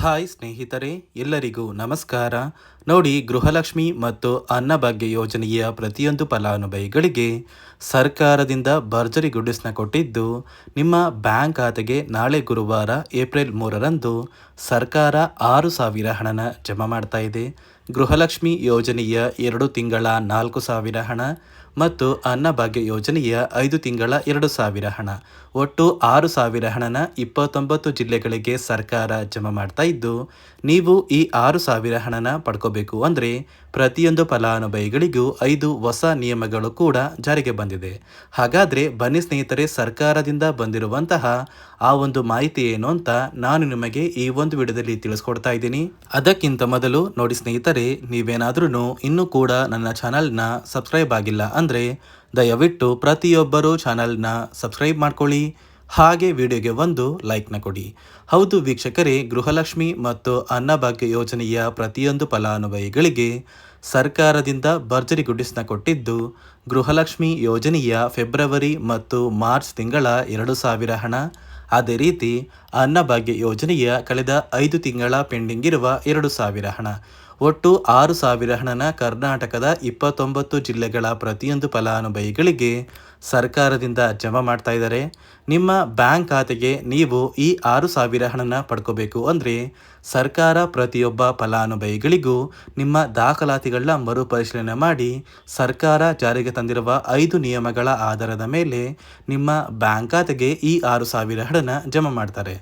Hi ಸ್ನೇಹಿತರೆ, ಎಲ್ಲರಿಗೂ ನಮಸ್ಕಾರ. ನೋಡಿ, ಗೃಹಲಕ್ಷ್ಮಿ ಮತ್ತು ಅನ್ನಭಾಗ್ಯ ಯೋಜನೆಯ ಪ್ರತಿಯೊಂದು ಫಲಾನುಭವಿಗಳಿಗೆ ಸರ್ಕಾರದಿಂದ ಭರ್ಜರಿ ಗುಡ್ಡಿಸ್ನ ಕೊಟ್ಟಿದ್ದು, ನಿಮ್ಮ ಬ್ಯಾಂಕ್ ಖಾತೆಗೆ ನಾಳೆ ಗುರುವಾರ, ಏಪ್ರಿಲ್ ಮೂರರಂದು ಸರ್ಕಾರ ಆರು ಸಾವಿರ ಹಣನ ಜಮಾ ಮಾಡ್ತಾ ಇದೆ. ಗೃಹಲಕ್ಷ್ಮಿ ಯೋಜನೆಯ ಎರಡು ತಿಂಗಳ ನಾಲ್ಕು ಸಾವಿರ ಹಣ ಮತ್ತು ಅನ್ನಭಾಗ್ಯ ಯೋಜನೆಯ ಐದು ತಿಂಗಳ ಎರಡು ಸಾವಿರ ಹಣ. ಒಟ್ಟು ಆರು ಸಾವಿರ ಹಣನ ಇಪ್ಪತ್ತೊಂಬತ್ತು ಜಿಲ್ಲೆಗಳಿಗೆ ಸರ್ಕಾರ ಜಮಾ ಮಾಡ್ತಾ ಇದ್ದು, ನೀವು ಈ ಆರು ಸಾವಿರ ಹಣನ ಪಡ್ಕೋಬೇಕು ಅಂದರೆ ಪ್ರತಿಯೊಂದು ಫಲಾನುಭವಿಗಳಿಗೂ ಐದು ಹೊಸ ನಿಯಮಗಳು ಕೂಡ ಜಾರಿಗೆ ಬಂದಿದೆ. ಹಾಗಾದರೆ ಬನ್ನಿ ಸ್ನೇಹಿತರೆ, ಸರ್ಕಾರದಿಂದ ಬಂದಿರುವಂತಹ ಆ ಒಂದು ಮಾಹಿತಿ ಏನು ಅಂತ ನಾನು ನಿಮಗೆ ಈ ಒಂದು ವಿಡಿಯೋದಲ್ಲಿ ತಿಳಿಸ್ಕೊಡ್ತಾ ಇದ್ದೀನಿ. ಅದಕ್ಕಿಂತ ಮೊದಲು ನೋಡಿ ಸ್ನೇಹಿತರೆ ನೀವೇನಾದ್ರೂ ಇನ್ನೂ ಕೂಡ ನನ್ನ ಚಾನಲ್ನ ಸಬ್ಸ್ಕ್ರೈಬ್ ಆಗಿಲ್ಲ ದಯವಿಟ್ಟು ಪ್ರತಿಯೊಬ್ಬರೂ ಚಾನಲ್ನ ಸಬ್ಸ್ಕ್ರೈಬ್ ಮಾಡ್ಕೊಳ್ಳಿ, ಹಾಗೆ ವಿಡಿಯೋಗೆ ಒಂದು ಲೈಕ್ನ ಕೊಡಿ. ಹೌದು ವೀಕ್ಷಕರೇ, ಗೃಹಲಕ್ಷ್ಮಿ ಮತ್ತು ಅನ್ನಭಾಗ್ಯ ಯೋಜನೆಯ ಪ್ರತಿಯೊಂದು ಫಲಾನುಭವಿಗಳಿಗೆ ಸರ್ಕಾರದಿಂದ ಭರ್ಜರಿ ಗುಡಿಸ್ನ ಕೊಟ್ಟಿದ್ದು ಗೃಹಲಕ್ಷ್ಮಿ ಯೋಜನೆಯ ಫೆಬ್ರವರಿ ಮತ್ತು ಮಾರ್ಚ್ ತಿಂಗಳ ಎರಡು ಸಾವಿರ ಹಣ. ಅದೇ ರೀತಿ ಅನ್ನಭಾಗ್ಯ ಯೋಜನೆಯ ಕಳೆದ ಐದು ತಿಂಗಳ ಪೆಂಡಿಂಗ್ ಇರುವ ಎರಡು ಸಾವಿರ ಹಣ. ಒಟ್ಟು ಆರು ಸಾವಿರ ಹಣನ ಕರ್ನಾಟಕದ ಇಪ್ಪತ್ತೊಂಬತ್ತು ಜಿಲ್ಲೆಗಳ ಪ್ರತಿಯೊಂದು ಫಲಾನುಭವಿಗಳಿಗೆ ಸರ್ಕಾರದಿಂದ ಜಮಾ ಮಾಡ್ತಾ ಇದ್ದಾರೆ. ನಿಮ್ಮ ಬ್ಯಾಂಕ್ ಖಾತೆಗೆ ನೀವು ಈ ಆರು ಸಾವಿರ ಹಣನ ಪಡ್ಕೋಬೇಕು ಅಂದರೆ ಸರ್ಕಾರ ಪ್ರತಿಯೊಬ್ಬ ಫಲಾನುಭವಿಗಳಿಗೂ ನಿಮ್ಮ ದಾಖಲಾತಿಗಳನ್ನ ಮರುಪರಿಶೀಲನೆ ಮಾಡಿ ಸರ್ಕಾರ ಜಾರಿಗೆ ತಂದಿರುವ ಐದು ನಿಯಮಗಳ ಆಧಾರದ ಮೇಲೆ ನಿಮ್ಮ ಬ್ಯಾಂಕ್ ಖಾತೆಗೆ ಈ ಆರು ಸಾವಿರ ಹಣನ ಜಮಾ ಮಾಡ್ತಾರೆ.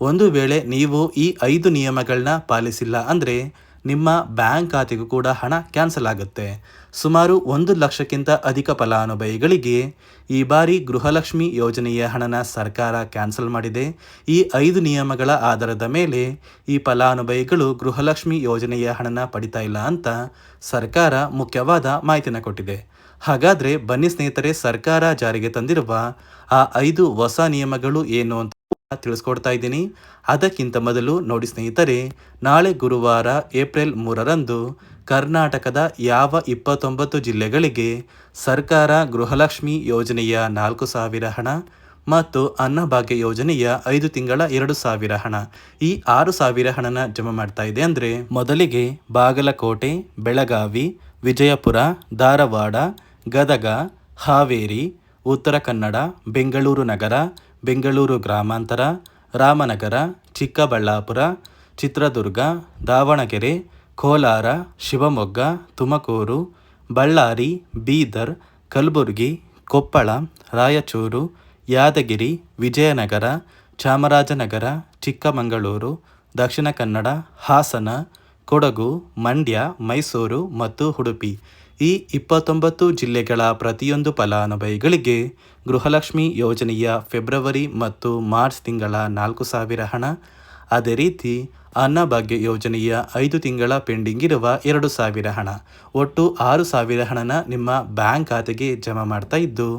ಒಂದು ವೇಳೆ ನೀವು ಈ ಐದು ನಿಯಮಗಳನ್ನ ಪಾಲಿಸಿಲ್ಲ ಅಂದರೆ ನಿಮ್ಮ ಬ್ಯಾಂಕ್ ಖಾತೆಗೂ ಕೂಡ ಹಣ ಕ್ಯಾನ್ಸಲ್ ಆಗುತ್ತೆ. ಸುಮಾರು ಒಂದು ಲಕ್ಷಕ್ಕಿಂತ ಅಧಿಕ ಫಲಾನುಭವಿಗಳಿಗೆ ಈ ಬಾರಿ ಗೃಹಲಕ್ಷ್ಮಿ ಯೋಜನೆಯ ಹಣನ ಸರ್ಕಾರ ಕ್ಯಾನ್ಸಲ್ ಮಾಡಿದೆ. ಈ ಐದು ನಿಯಮಗಳ ಆಧಾರದ ಮೇಲೆ ಈ ಫಲಾನುಭವಿಗಳು ಗೃಹಲಕ್ಷ್ಮಿ ಯೋಜನೆಯ ಹಣನ ಪಡಿತಾ ಇಲ್ಲ ಅಂತ ಸರ್ಕಾರ ಮುಖ್ಯವಾದ ಮಾಹಿತಿನ ಕೊಟ್ಟಿದೆ. ಹಾಗಾದರೆ ಬನ್ನಿ ಸ್ನೇಹಿತರೆ, ಸರ್ಕಾರ ಜಾರಿಗೆ ತಂದಿರುವ ಆ ಐದು ಹೊಸ ನಿಯಮಗಳು ಏನು ಅಂತ ತಿಳಿಸ್ಕೊಡ್ತಾ ಇದ್ದೀನಿ. ಅದಕ್ಕಿಂತ ಮೊದಲು ನೋಡಿ ಸ್ನೇಹಿತರೆ, ನಾಳೆ ಗುರುವಾರ ಏಪ್ರಿಲ್ ಮೂರರಂದು ಕರ್ನಾಟಕದ ಯಾವ ಇಪ್ಪತ್ತೊಂಬತ್ತು ಜಿಲ್ಲೆಗಳಿಗೆ ಸರ್ಕಾರ ಗೃಹಲಕ್ಷ್ಮಿ ಯೋಜನೆಯ ನಾಲ್ಕು ಸಾವಿರ ಹಣ ಮತ್ತು ಅನ್ನಭಾಗ್ಯ ಯೋಜನೆಯ ಐದು ತಿಂಗಳ ಎರಡು ಸಾವಿರ ಹಣ ಈ ಆರು ಸಾವಿರ ಹಣನ ಜಮಾ ಮಾಡ್ತಾ ಇದೆ ಅಂದರೆ ಮೊದಲಿಗೆ ಬಾಗಲಕೋಟೆ, ಬೆಳಗಾವಿ, ವಿಜಯಪುರ, ಧಾರವಾಡ, ಗದಗ, ಹಾವೇರಿ, ಉತ್ತರ ಕನ್ನಡ, ಬೆಂಗಳೂರು ನಗರ ಬೆಂಗಳೂರು ಗ್ರಾಮಾಂತರ, ರಾಮನಗರ, ಚಿಕ್ಕಬಳ್ಳಾಪುರ, ಚಿತ್ರದುರ್ಗ, ದಾವಣಗೆರೆ, ಕೋಲಾರ, ಶಿವಮೊಗ್ಗ, ತುಮಕೂರು, ಬಳ್ಳಾರಿ, ಬೀದರ್, ಕಲಬುರಗಿ, ಕೊಪ್ಪಳ, ರಾಯಚೂರು, ಯಾದಗಿರಿ, ವಿಜಯನಗರ, ಚಾಮರಾಜನಗರ, ಚಿಕ್ಕಮಗಳೂರು, ದಕ್ಷಿಣ ಕನ್ನಡ, ಹಾಸನ, ಕೊಡಗು, ಮಂಡ್ಯ, ಮೈಸೂರು ಮತ್ತು ಉಡುಪಿ. ಈ ಇಪ್ಪತ್ತೊಂಬತ್ತು ಜಿಲ್ಲೆಗಳ ಪ್ರತಿಯೊಂದು ಫಲಾನುಭವಿಗಳಿಗೆ ಗೃಹಲಕ್ಷ್ಮಿ ಯೋಜನೆಯ ಫೆಬ್ರವರಿ ಮತ್ತು ಮಾರ್ಚ್ ತಿಂಗಳ ನಾಲ್ಕು ಸಾವಿರ ಹಣ. ಅದೇ ರೀತಿ ಅನ್ನಭಾಗ್ಯ ಯೋಜನೆಯ ಐದು ತಿಂಗಳ ಪೆಂಡಿಂಗ್ ಇರುವ ಎರಡು ಸಾವಿರ ಹಣ. ಒಟ್ಟು ಆರು ಸಾವಿರ ಹಣನ ನಿಮ್ಮ ಬ್ಯಾಂಕ್ ಖಾತೆಗೆ ಜಮಾ ಮಾಡ್ತಾ ಇದ್ದು,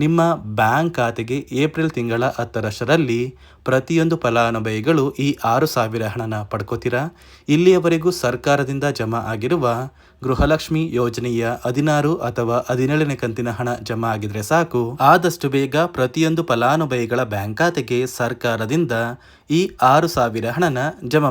ನಿಮ್ಮ ಬ್ಯಾಂಕ್ ಖಾತೆಗೆ ಏಪ್ರಿಲ್ ತಿಂಗಳ ಹತ್ತರಷ್ಟರಲ್ಲಿ ಪ್ರತಿಯೊಂದು ಫಲಾನುಭವಿಗಳು ಈ ಆರು ಸಾವಿರ ಹಣನ ಪಡ್ಕೋತೀರಾ? ಇಲ್ಲಿಯವರೆಗೂ ಸರ್ಕಾರದಿಂದ ಜಮಾ ಆಗಿರುವ ಗೃಹಲಕ್ಷ್ಮಿ ಯೋಜನೆಯ ಹದಿನಾರು ಅಥವಾ ಹದಿನೇಳನೇ ಕಂತಿನ ಹಣ ಜಮಾ ಆಗಿದ್ರೆ ಸಾಕು. ಆದಷ್ಟು ಬೇಗ ಪ್ರತಿಯೊಂದು ಫಲಾನುಭವಿಗಳ ಬ್ಯಾಂಕ್ ಖಾತೆಗೆ ಸರ್ಕಾರದಿಂದ ಈ ಆರು ಸಾವಿರ ಹಣನ ಜಮಾ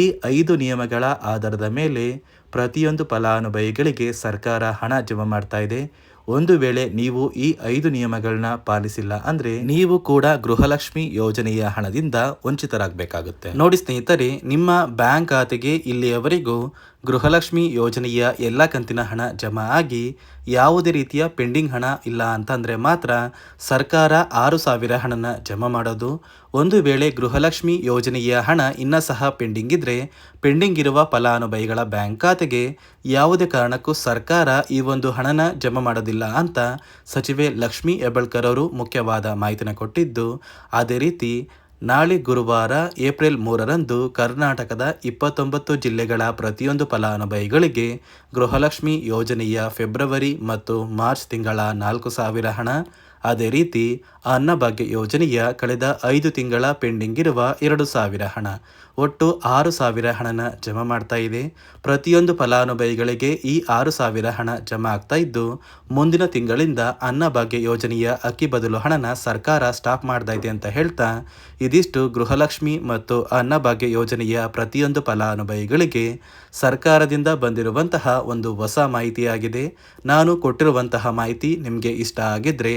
ಈ ಐದು ನಿಯಮಗಳ ಆಧಾರದ ಮೇಲೆ ಪ್ರತಿಯೊಂದು ಫಲಾನುಭವಿಗಳಿಗೆ ಸರ್ಕಾರ ಹಣ ಜಮಾ ಮಾಡ್ತಾ ಇದೆ. ಒಂದು ವೇಳೆ ನೀವು ಈ ಐದು ನಿಯಮಗಳನ್ನ ಪಾಲಿಸಿಲ್ಲ ಅಂದ್ರೆ ನೀವು ಕೂಡ ಗೃಹಲಕ್ಷ್ಮಿ ಯೋಜನೆಯ ಹಣದಿಂದ ವಂಚಿತರಾಗಬೇಕಾಗುತ್ತೆ. ನೋಡಿ ಸ್ನೇಹಿತರೆ, ನಿಮ್ಮ ಬ್ಯಾಂಕ್ ಖಾತೆಗೆ ಇಲ್ಲಿಯವರೆಗೂ ಗೃಹಲಕ್ಷ್ಮಿ ಯೋಜನೆಯ ಎಲ್ಲ ಕಂತಿನ ಹಣ ಜಮಾ ಆಗಿ ಯಾವುದೇ ರೀತಿಯ ಪೆಂಡಿಂಗ್ ಹಣ ಇಲ್ಲ ಅಂತಂದರೆ ಮಾತ್ರ ಸರ್ಕಾರ ಆರು ಸಾವಿರ ಹಣನ ಜಮಾ ಮಾಡೋದು. ಒಂದು ವೇಳೆ ಗೃಹಲಕ್ಷ್ಮಿ ಯೋಜನೆಯ ಹಣ ಇನ್ನೂ ಸಹ ಪೆಂಡಿಂಗ್ ಇದ್ದರೆ ಪೆಂಡಿಂಗ್ ಇರುವ ಫಲಾನುಭವಿಗಳ ಬ್ಯಾಂಕ್ ಖಾತೆಗೆ ಯಾವುದೇ ಕಾರಣಕ್ಕೂ ಸರ್ಕಾರ ಈ ಒಂದು ಹಣನ ಜಮಾ ಮಾಡೋದಿಲ್ಲ ಅಂತ ಸಚಿವೆ ಲಕ್ಷ್ಮೀ ಹೆಬ್ಬಳ್ಕರ್ ಅವರು ಮುಖ್ಯವಾದ ಮಾಹಿತಿನ ಕೊಟ್ಟಿದ್ದು. ಅದೇ ರೀತಿ ನಾಳೆ ಗುರುವಾರ ಏಪ್ರಿಲ್ ಮೂರರಂದು ಕರ್ನಾಟಕದ ಇಪ್ಪತ್ತೊಂಬತ್ತು ಜಿಲ್ಲೆಗಳ ಪ್ರತಿಯೊಂದು ಫಲಾನುಭವಿಗಳಿಗೆ ಗೃಹಲಕ್ಷ್ಮಿ ಯೋಜನೆಯ ಫೆಬ್ರವರಿ ಮತ್ತು ಮಾರ್ಚ್ ತಿಂಗಳ ನಾಲ್ಕು ಸಾವಿರ ಹಣ ಅದೇ ರೀತಿ ಅನ್ನಭಾಗ್ಯ ಯೋಜನೆಯ ಕಳೆದ ಐದು ತಿಂಗಳ ಪೆಂಡಿಂಗ್ ಇರುವ ಎರಡು ಸಾವಿರ ಹಣ. ಒಟ್ಟು ಆರು ಸಾವಿರ ಹಣನ ಜಮಾ ಮಾಡ್ತಾ ಇದೆ. ಪ್ರತಿಯೊಂದು ಫಲಾನುಭವಿಗಳಿಗೆ ಈ ಆರು ಸಾವಿರ ಹಣ ಜಮಾ ಆಗ್ತಾ ಇದ್ದು, ಮುಂದಿನ ತಿಂಗಳಿಂದ ಅನ್ನಭಾಗ್ಯ ಯೋಜನೆಯ ಅಕ್ಕಿ ಬದಲು ಹಣನ ಸರ್ಕಾರ ಸ್ಟಾಪ್ ಮಾಡ್ತಾ ಇದೆ ಅಂತ ಹೇಳ್ತಾ, ಇದಿಷ್ಟು ಗೃಹಲಕ್ಷ್ಮಿ ಮತ್ತು ಅನ್ನಭಾಗ್ಯ ಯೋಜನೆಯ ಪ್ರತಿಯೊಂದು ಫಲಾನುಭವಿಗಳಿಗೆ ಸರ್ಕಾರದಿಂದ ಬಂದಿರುವಂತಹ ಒಂದು ಹೊಸ ಮಾಹಿತಿಯಾಗಿದೆ. ನಾನು ಕೊಟ್ಟಿರುವಂತಹ ಮಾಹಿತಿ ನಿಮಗೆ ಇಷ್ಟ ಆಗಿದ್ರೆ